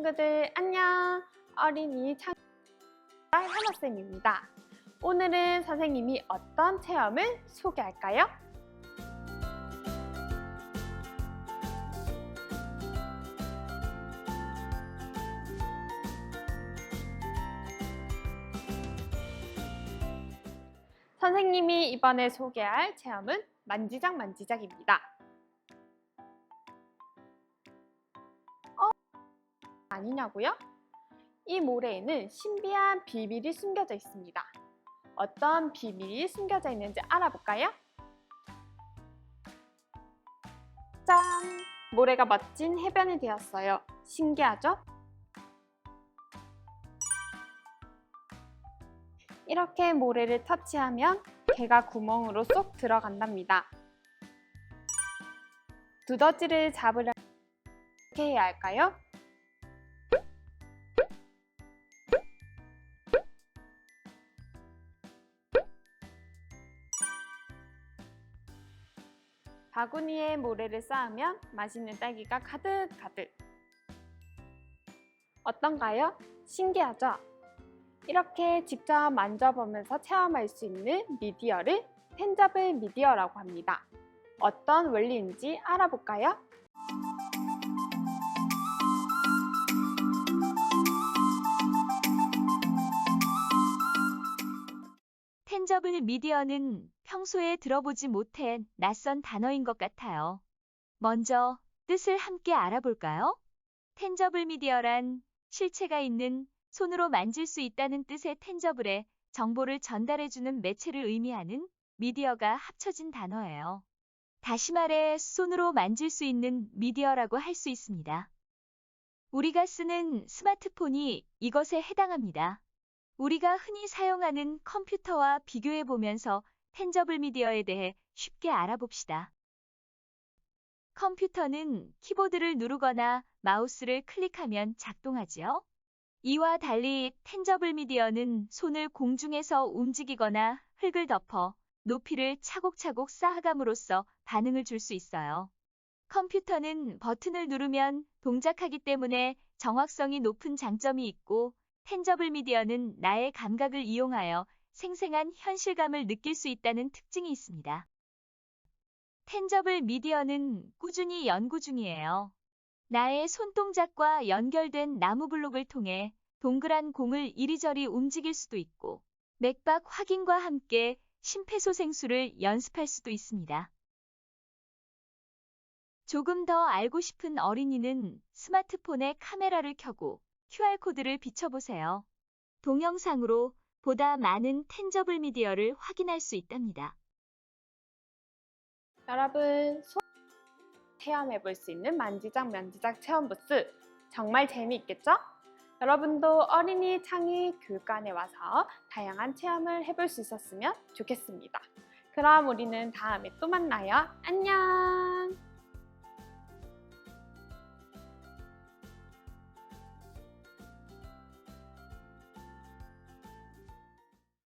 친구들 안녕! 어린이 창 하나쌤입니다. 오늘은 선생님이 어떤 체험을 소개할까요? 선생님이 이번에 소개할 체험은 만지작 만지작입니다. 아니냐고요? 이 모래에는 신비한 비밀이 숨겨져 있습니다. 어떤 비밀이 숨겨져 있는지 알아볼까요? 짠! 모래가 멋진 해변이 되었어요. 신기하죠? 이렇게 모래를 터치하면 개가 구멍으로 쏙 들어간답니다. 두더지를 잡으려 어떻게 해야 할까요? 바구니에 모래를 쌓으면 맛있는 딸기가 가득가득. 어떤가요? 신기하죠? 이렇게 직접 만져보면서 체험할 수 있는 미디어를 텐저블 미디어라고 합니다. 어떤 원리인지 알아볼까요? 텐저블 미디어는 평소에 들어보지 못한 낯선 단어인 것 같아요. 먼저 뜻을 함께 알아볼까요? 텐저블 미디어란 실체가 있는 손으로 만질 수 있다는 뜻의 텐저블에 정보를 전달해주는 매체를 의미하는 미디어가 합쳐진 단어예요. 다시 말해 손으로 만질 수 있는 미디어라고 할 수 있습니다. 우리가 쓰는 스마트폰이 이것에 해당합니다. 우리가 흔히 사용하는 컴퓨터와 비교해 보면서 텐저블 미디어에 대해 쉽게 알아봅시다. 컴퓨터는 키보드를 누르거나 마우스를 클릭하면 작동하지요. 이와 달리 텐저블 미디어는 손을 공중에서 움직이거나 흙을 덮어 높이를 차곡차곡 쌓아감으로써 반응을 줄 수 있어요. 컴퓨터는 버튼을 누르면 동작하기 때문에 정확성이 높은 장점이 있고 텐저블 미디어는 나의 감각을 이용하여 생생한 현실감을 느낄 수 있다는 특징이 있습니다. 텐저블 미디어는 꾸준히 연구 중이에요. 나의 손동작과 연결된 나무 블록을 통해 동그란 공을 이리저리 움직일 수도 있고 맥박 확인과 함께 심폐소생술을 연습할 수도 있습니다. 조금 더 알고 싶은 어린이는 스마트폰에 카메라를 켜고 QR코드를 비춰보세요. 동영상으로 보다 많은 텐저블 미디어를 확인할 수 있답니다. 여러분, 손 체험해 볼 수 있는 만지작 만지작 체험 부스 정말 재미있겠죠? 여러분도 어린이 창의 교육관에 와서 다양한 체험을 해볼 수 있었으면 좋겠습니다. 그럼 우리는 다음에 또 만나요. 안녕!